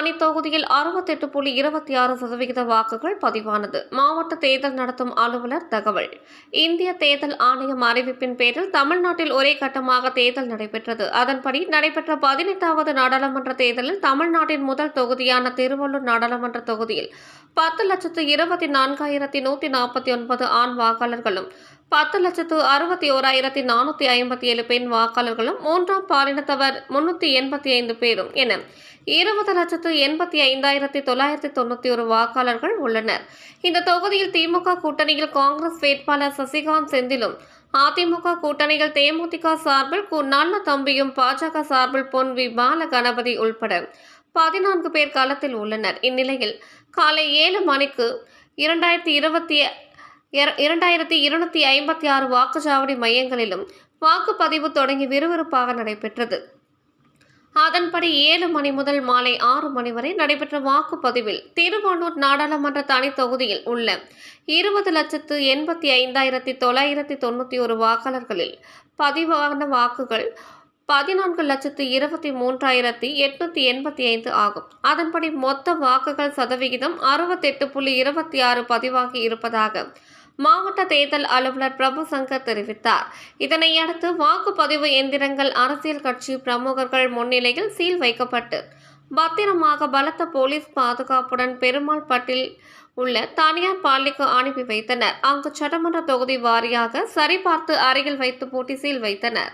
தனி தொகுதியில் அறுபத்தெட்டு புள்ளி இருபத்தி ஆறு சதவிகித வாக்குகள் பதிவானது. மாவட்ட தேர்தல் நடத்தும் அலுவலர் தகவல். இந்திய தேர்தல் ஆணையம் அறிவிப்பின் பேரில் தமிழ்நாட்டில் ஒரே கட்டமாக தேர்தல் நடைபெற்றது. அதன்படி நடைபெற்ற பதினெட்டாவது நாடாளுமன்ற தேர்தலில் தமிழ்நாட்டின் முதல் தொகுதியான திருவள்ளூர் நாடாளுமன்ற தொகுதியில் பத்து லட்சத்து இருபத்தி நான்காயிரத்தி நூற்றி நாற்பத்தி ஒன்பது ஆண் வாக்காளர்களும் பத்து லட்சத்து அறுபத்தி ஓராயிரத்தி நானூற்றி ஐம்பத்தி ஏழு பெண் வாக்காளர்களும் மூன்றாம் பாலினத்தவர் முன்னூற்றி எண்பத்தி ஐந்து பேரும் என இருபது லட்சத்து எண்பத்தி ஐந்தாயிரத்தி தொள்ளாயிரத்தி தொண்ணூற்றி ஒரு வாக்காளர்கள் உள்ளனர். இந்த தொகுதியில் திமுக கூட்டணியில் காங்கிரஸ் வேட்பாளர் சசிகாந்த் செந்திலும் அதிமுக கூட்டணியில் தேமுதிக சார்பில் கு நல்ல தம்பியும் பாஜக சார்பில் பொன் வி பால கணபதி உள்பட பதினான்கு பேர் களத்தில் உள்ளனர். இந்நிலையில் காலை ஏழு மணிக்கு இரண்டாயிரத்தி இருபத்தி இரண்டாயிரத்தி இருநூத்தி ஐம்பத்தி ஆறு வாக்குச்சாவடி மையங்களிலும் வாக்குப்பதிவு தொடங்கி விறுவிறுப்பாக நடைபெற்றது. அதன்படி ஏழு மணி முதல் மாலை ஆறு மணி வரை நடைபெற்ற வாக்குப்பதிவில் திருவானூர் நாடாளுமன்ற தனி தொகுதியில் உள்ள இருபது லட்சத்து எண்பத்தி ஐந்தாயிரத்தி தொள்ளாயிரத்தி தொண்ணூற்றி ஒரு வாக்காளர்களில் பதிவான வாக்குகள் பதினான்கு லட்சத்து இருபத்தி மூன்றாயிரத்தி எட்நூத்தி எண்பத்தி ஐந்து ஆகும். அதன்படி மொத்த வாக்குகள் சதவிகிதம் அறுபத்தெட்டு புள்ளி இருபத்தி ஆறு பதிவாகி இருப்பதாக மாவட்ட தேர்தல் அலுவலர் பிரபு சங்கர் தெரிவித்தார். இதனையடுத்து வாக்குப்பதிவு எந்திரங்கள் அரசியல் கட்சி பிரமுகர்கள் முன்னிலையில் சீல் வைக்கப்பட்டு பத்திரமாக பலத்த போலீஸ் பாதுகாப்புடன் பெருமாள் பட்டில் உள்ள தனியார் பள்ளிக்கு அனுப்பி வைத்தனர். அங்கு சட்டமன்ற தொகுதி வாரியாக சரிபார்த்து அருகில் வைத்து பூட்டி சீல் வைத்தனர்.